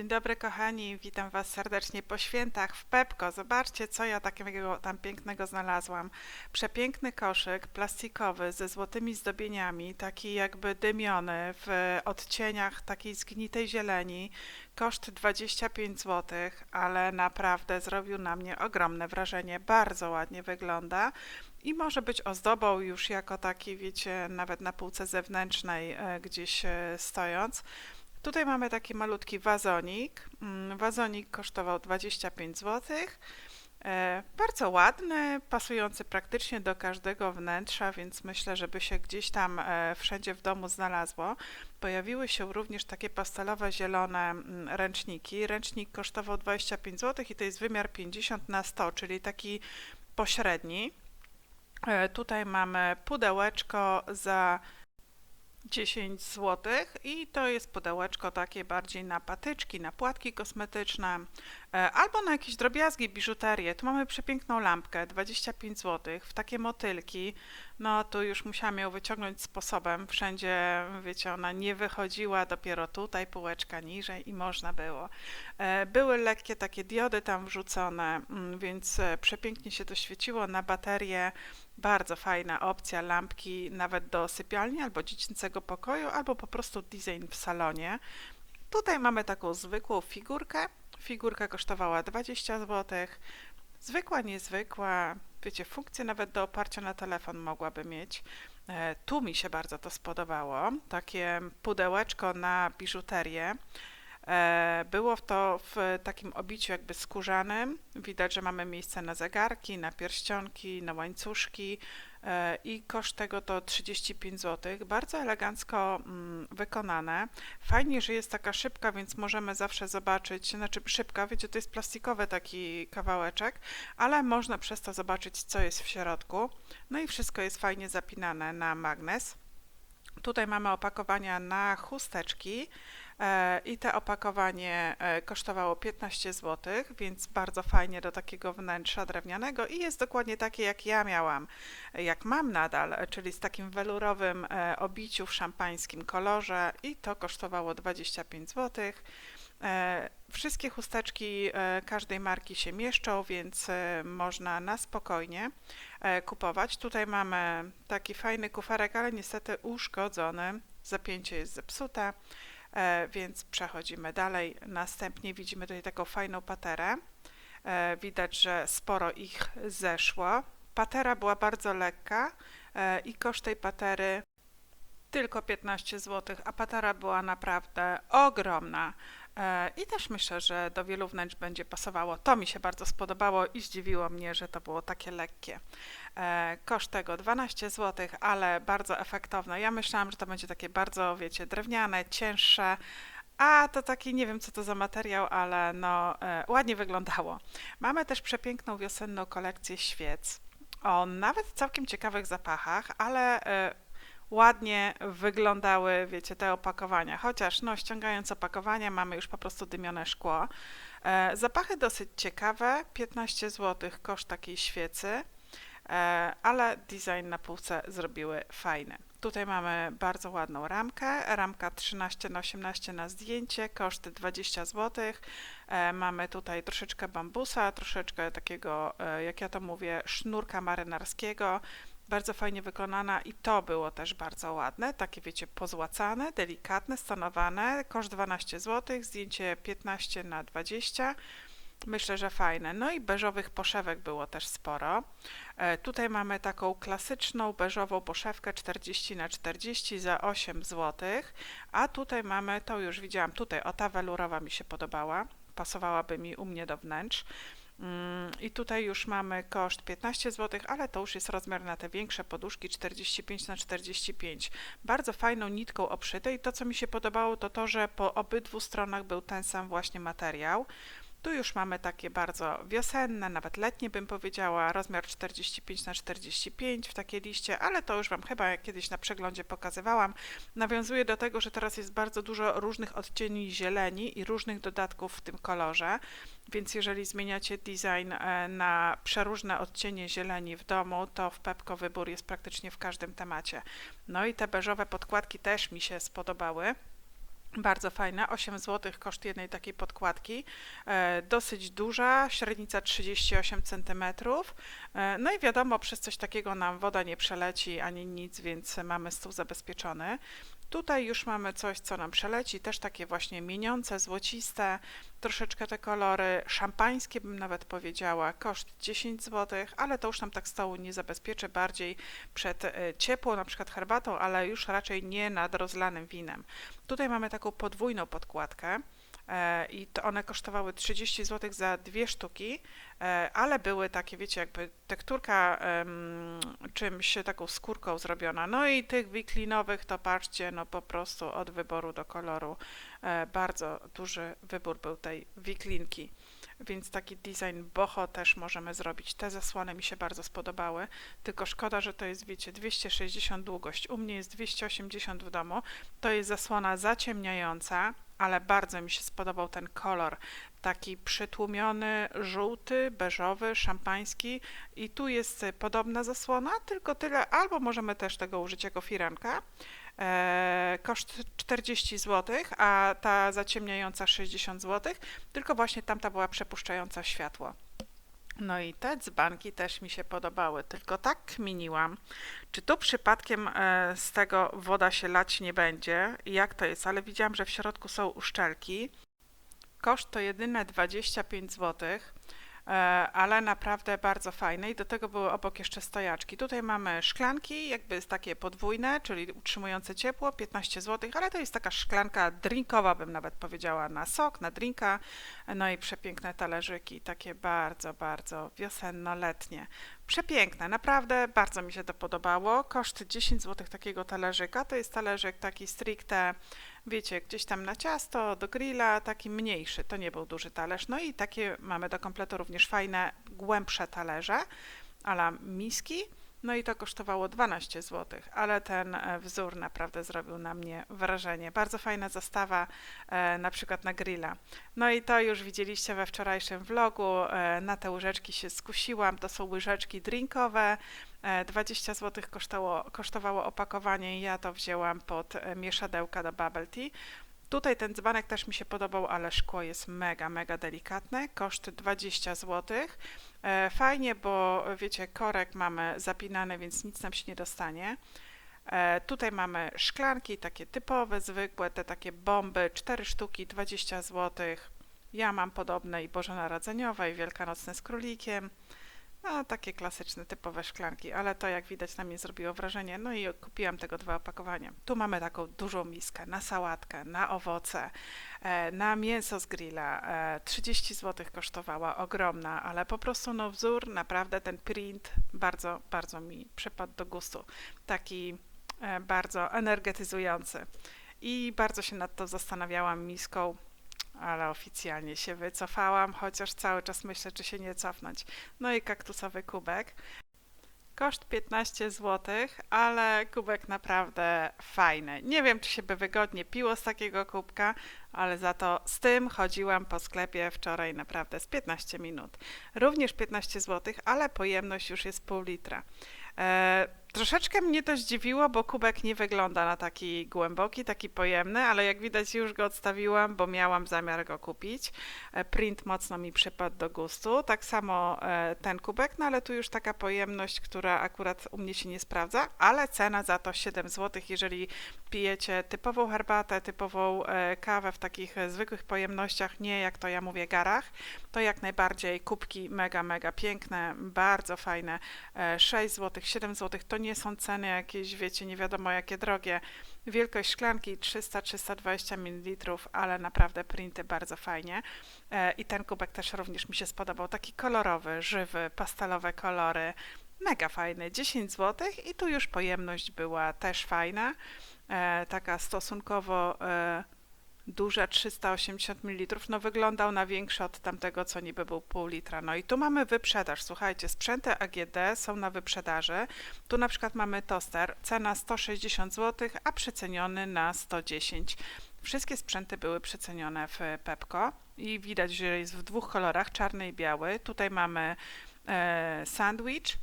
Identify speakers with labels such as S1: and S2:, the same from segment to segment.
S1: Dzień dobry kochani, witam Was serdecznie po świętach w Pepko. Zobaczcie, co ja takiego tam pięknego znalazłam. Przepiękny koszyk plastikowy ze złotymi zdobieniami, taki jakby dymiony w odcieniach takiej zgnitej zieleni. Koszt 25 zł, ale naprawdę zrobił na mnie ogromne wrażenie. Bardzo ładnie wygląda i może być ozdobą już jako taki, wiecie, nawet na półce zewnętrznej e, gdzieś e, stojąc. Tutaj mamy taki malutki wazonik. Mm, Wazonik kosztował 25 zł. E, Bardzo ładny, pasujący praktycznie do każdego wnętrza, więc myślę, żeby się gdzieś tam e, wszędzie w domu znalazło. Pojawiły się również takie pastelowe zielone mm, ręczniki. Ręcznik kosztował 25 zł i to jest wymiar 50 na 100, czyli taki pośredni. E, Tutaj mamy pudełeczko za 10 zł i to jest pudełeczko takie bardziej na patyczki, na płatki kosmetyczne albo na jakieś drobiazgi, biżuterię. Tu mamy przepiękną lampkę, 25 zł, w takie motylki. No tu już musiałam ją wyciągnąć sposobem. Wszędzie, wiecie, ona nie wychodziła, dopiero tutaj półeczka niżej i można było. E, Były lekkie takie diody tam wrzucone, mm, więc e, przepięknie się to świeciło na baterię. Bardzo fajna opcja lampki nawet do sypialni albo dziecięcego pokoju, albo po prostu design w salonie. Tutaj mamy taką zwykłą figurkę. Figurka kosztowała 20 zł. Zwykła, niezwykła. Wiecie, funkcję nawet do oparcia na telefon mogłaby mieć. E, Tu mi się bardzo to spodobało. Takie pudełeczko na biżuterię. E, Było to w takim obiciu jakby skórzanym. Widać, że mamy miejsce na zegarki, na pierścionki, na łańcuszki i koszt tego to 35 zł. Bardzo elegancko mm, wykonane. Fajnie, że jest taka szybka, więc możemy zawsze zobaczyć, znaczy szybka, wiecie, to jest plastikowy taki kawałeczek, ale można przez to zobaczyć, co jest w środku. No i wszystko jest fajnie zapinane na magnes. Tutaj mamy opakowania na chusteczki e, i to opakowanie e, kosztowało 15 zł, więc bardzo fajnie do takiego wnętrza drewnianego i jest dokładnie takie jak ja miałam, jak mam nadal, e, czyli z takim welurowym e, obiciu w szampańskim kolorze i to kosztowało 25 zł. E, Wszystkie chusteczki e, każdej marki się mieszczą, więc e, można na spokojnie e, kupować. Tutaj mamy taki fajny kuferek, ale niestety uszkodzony. Zapięcie jest zepsute, e, więc przechodzimy dalej. Następnie widzimy tutaj taką fajną paterę. E, Widać, że sporo ich zeszło. Patera była bardzo lekka e, i koszt tej patery tylko 15 zł, a patera była naprawdę ogromna. E, I też myślę, że do wielu wnętrz będzie pasowało. To mi się bardzo spodobało i zdziwiło mnie, że to było takie lekkie. E, Koszt tego 12 zł, ale bardzo efektowne. Ja myślałam, że to będzie takie bardzo, wiecie, drewniane, cięższe, a to taki, nie wiem co to za materiał, ale no e, ładnie wyglądało. Mamy też przepiękną wiosenną kolekcję świec o nawet całkiem ciekawych zapachach, ale ładnie wyglądały, wiecie, te opakowania. Chociaż, no, ściągając opakowania, mamy już po prostu dymione szkło. E, zapachy dosyć ciekawe, 15 zł koszt takiej świecy, e, ale design na półce zrobiły fajny. Tutaj mamy bardzo ładną ramkę, ramka 13 na 18 na zdjęcie, koszt 20 zł. E, mamy tutaj troszeczkę bambusa, troszeczkę takiego, e, jak ja to mówię, sznurka marynarskiego. Bardzo fajnie wykonana i to było też bardzo ładne, takie wiecie, pozłacane, delikatne, stonowane, koszt 12 zł, zdjęcie 15 na 20. Myślę, że fajne. No i beżowych poszewek było też sporo. E, Tutaj mamy taką klasyczną beżową poszewkę 40 na 40 za 8 zł, a tutaj mamy, to już widziałam, tutaj o ta welurowa mi się podobała, pasowałaby mi u mnie do wnętrz. Mm, I tutaj już mamy koszt 15 zł, ale to już jest rozmiar na te większe poduszki 45 na 45. Bardzo fajną nitką obszyte i to co mi się podobało to to, że po obydwu stronach był ten sam właśnie materiał. Tu już mamy takie bardzo wiosenne, nawet letnie bym powiedziała, rozmiar 45 na 45 w takiej liście, ale to już Wam chyba kiedyś na przeglądzie pokazywałam. Nawiązuje do tego, że teraz jest bardzo dużo różnych odcieni zieleni i różnych dodatków w tym kolorze, więc jeżeli zmieniacie design e, na przeróżne odcienie zieleni w domu, to w Pepko wybór jest praktycznie w każdym temacie. No i te beżowe podkładki też mi się spodobały. Bardzo fajne, 8 zł koszt jednej takiej podkładki. E, dosyć duża, średnica 38 cm. E, no i wiadomo, przez coś takiego nam woda nie przeleci ani nic, więc mamy stół zabezpieczony. Tutaj już mamy coś, co nam przeleci, też takie właśnie mieniące, złociste, troszeczkę te kolory, szampańskie bym nawet powiedziała, koszt 10 zł, ale to już nam tak stołu nie zabezpieczy, bardziej przed e, ciepłą na przykład herbatą, ale już raczej nie nad rozlanym winem. Tutaj mamy taką podwójną podkładkę i to one kosztowały 30 zł za dwie sztuki, e, ale były takie, wiecie, jakby tekturka czymś taką skórką zrobiona. No i tych wiklinowych to patrzcie, no po prostu od wyboru do koloru e, bardzo duży wybór był tej wiklinki. Więc taki design boho też możemy zrobić. Te zasłony mi się bardzo spodobały, tylko szkoda, że to jest, wiecie, 260 długość. U mnie jest 280 w domu. To jest zasłona zaciemniająca, ale bardzo mi się spodobał ten kolor. Taki przytłumiony, żółty, beżowy, szampański. I tu jest podobna zasłona, tylko tyle, albo możemy też tego użyć jako firanka. E, koszt 40 zł, a ta zaciemniająca 60 zł, tylko właśnie tamta była przepuszczająca światło. No i te dzbanki też mi się podobały, tylko tak kminiłam, czy tu przypadkiem e, z tego woda się lać nie będzie, jak to jest, ale widziałam, że w środku są uszczelki. Koszt to jedyne 25 zł, e, ale naprawdę bardzo fajne i do tego były obok jeszcze stojaczki. Tutaj mamy szklanki, jakby takie podwójne, czyli utrzymujące ciepło, 15 zł, ale to jest taka szklanka drinkowa, bym nawet powiedziała, na sok, na drinka, no i przepiękne talerzyki, takie bardzo, bardzo wiosenno-letnie. Przepiękne, naprawdę bardzo mi się to podobało. Koszt 10 zł takiego talerzyka, to jest talerzyk taki stricte wiecie, gdzieś tam na ciasto, do grilla, taki mniejszy, to nie był duży talerz. No i takie mamy do kompletu również fajne, głębsze talerze, ala miski. No i to kosztowało 12 zł, ale ten e, wzór naprawdę zrobił na mnie wrażenie. Bardzo fajna zastawa, e, na przykład na grilla. No i to już widzieliście we wczorajszym vlogu. E, na te łyżeczki się skusiłam. To są łyżeczki drinkowe. 20 zł kosztowało, opakowanie i ja to wzięłam pod mieszadełka do bubble tea. Tutaj ten dzbanek też mi się podobał, ale szkło jest mega, mega delikatne. Koszt 20 zł. E, fajnie, bo wiecie, korek mamy zapinany, więc nic nam się nie dostanie. E, tutaj mamy szklanki, takie typowe, zwykłe, te takie bomby, 4 sztuki, 20 zł. Ja mam podobne i bożonarodzeniowe, i wielkanocne z królikiem. No, takie klasyczne, typowe szklanki, ale to jak widać na mnie zrobiło wrażenie. No i kupiłam tego dwa opakowania. Tu mamy taką dużą miskę na sałatkę, na owoce, e, na mięso z grilla. 30 zł kosztowała, ogromna, ale po prostu no wzór, naprawdę ten print bardzo, bardzo mi przypadł do gustu. Taki e, bardzo energetyzujący. I bardzo się nad to zastanawiałam miską ale oficjalnie się wycofałam, chociaż cały czas myślę, czy się nie cofnąć. No i kaktusowy kubek. Koszt 15 zł, ale kubek naprawdę fajny. Nie wiem, czy się by wygodnie piło z takiego kubka, ale za to z tym chodziłam po sklepie wczoraj naprawdę z 15 minut. Również 15 zł, ale pojemność już jest pół litra. E, troszeczkę mnie to zdziwiło, bo kubek nie wygląda na taki głęboki, taki pojemny, ale jak widać już go odstawiłam, bo miałam zamiar go kupić. E, print mocno mi przypadł do gustu. Tak samo e, ten kubek, no ale tu już taka pojemność, która akurat u mnie się nie sprawdza, ale cena za to 7 zł, jeżeli pijecie typową herbatę, typową e, kawę w takich zwykłych pojemnościach, nie jak to ja mówię garach, to jak najbardziej kubki mega, mega piękne, bardzo fajne, 6 zł, 7 zł, to nie są ceny jakieś, wiecie, nie wiadomo jakie drogie. Wielkość szklanki 300-320 ml, ale naprawdę printy bardzo fajnie. E, I ten kubek też również mi się spodobał, taki kolorowy, żywy, pastelowe kolory, mega fajny, 10 zł i tu już pojemność była też fajna, e, taka stosunkowo duże 380 ml, no wyglądał na większy od tamtego, co niby był pół litra. No i tu mamy wyprzedaż, słuchajcie, sprzęty AGD są na wyprzedaży. Tu na przykład mamy toster, cena 160 zł, a przeceniony na 110. Wszystkie sprzęty były przecenione w Pepko i widać, że jest w dwóch kolorach, czarny i biały. Tutaj mamy e, sandwich,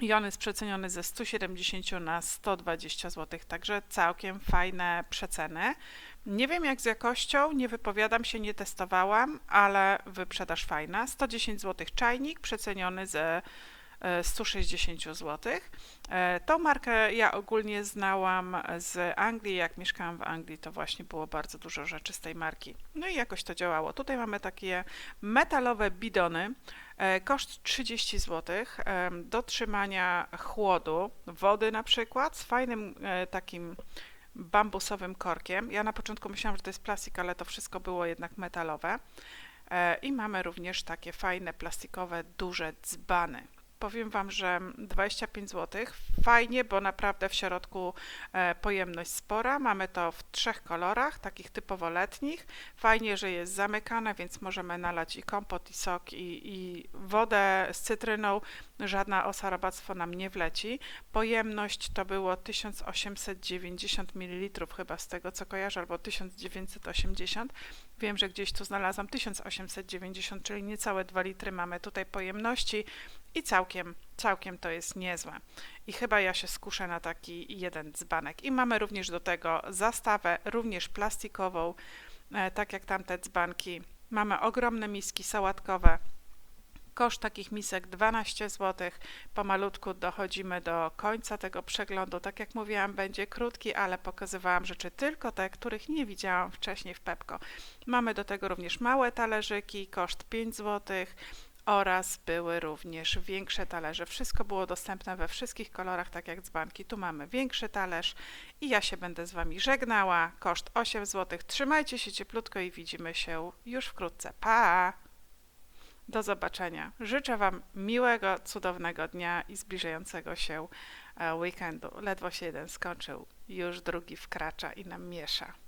S1: i on jest przeceniony ze 170 na 120 zł, także całkiem fajne przeceny. Nie wiem jak z jakością, nie wypowiadam się, nie testowałam, ale wyprzedaż fajna. 110 zł czajnik przeceniony ze e, 160 zł. E, Tą markę ja ogólnie znałam z Anglii. Jak mieszkałam w Anglii, to właśnie było bardzo dużo rzeczy z tej marki. No i jakoś to działało. Tutaj mamy takie metalowe bidony. E, Koszt 30 zł. Do trzymania chłodu, wody na przykład, z fajnym e, takim bambusowym korkiem. Ja na początku myślałam, że to jest plastik, ale to wszystko było jednak metalowe. E, I mamy również takie fajne plastikowe, duże dzbany. Powiem Wam, że 25 zł. Fajnie, bo naprawdę w środku e, pojemność spora. Mamy to w trzech kolorach, takich typowo letnich. Fajnie, że jest zamykane, więc możemy nalać i kompot, i sok, i, i wodę z cytryną. Żadna osa robactwo nam nie wleci. Pojemność to było 1890 ml, chyba z tego co kojarzę, albo 1980. Wiem, że gdzieś tu znalazłam 1890, czyli niecałe 2 litry mamy tutaj pojemności i całkiem, całkiem to jest niezłe. I chyba ja się skuszę na taki jeden dzbanek. I mamy również do tego zastawę, również plastikową, e, tak jak tamte dzbanki. Mamy ogromne miski sałatkowe. Koszt takich misek 12 zł. Pomalutku dochodzimy do końca tego przeglądu. Tak jak mówiłam, będzie krótki, ale pokazywałam rzeczy tylko te, których nie widziałam wcześniej w Pepko. Mamy do tego również małe talerzyki, koszt 5 zł oraz były również większe talerze. Wszystko było dostępne we wszystkich kolorach, tak jak dzbanki. Tu mamy większy talerz i ja się będę z Wami żegnała. Koszt 8 zł. Trzymajcie się cieplutko i widzimy się już wkrótce. Pa! Do zobaczenia. Życzę Wam miłego, cudownego dnia i zbliżającego się e, weekendu. Ledwo się jeden skończył, już drugi wkracza i nam miesza.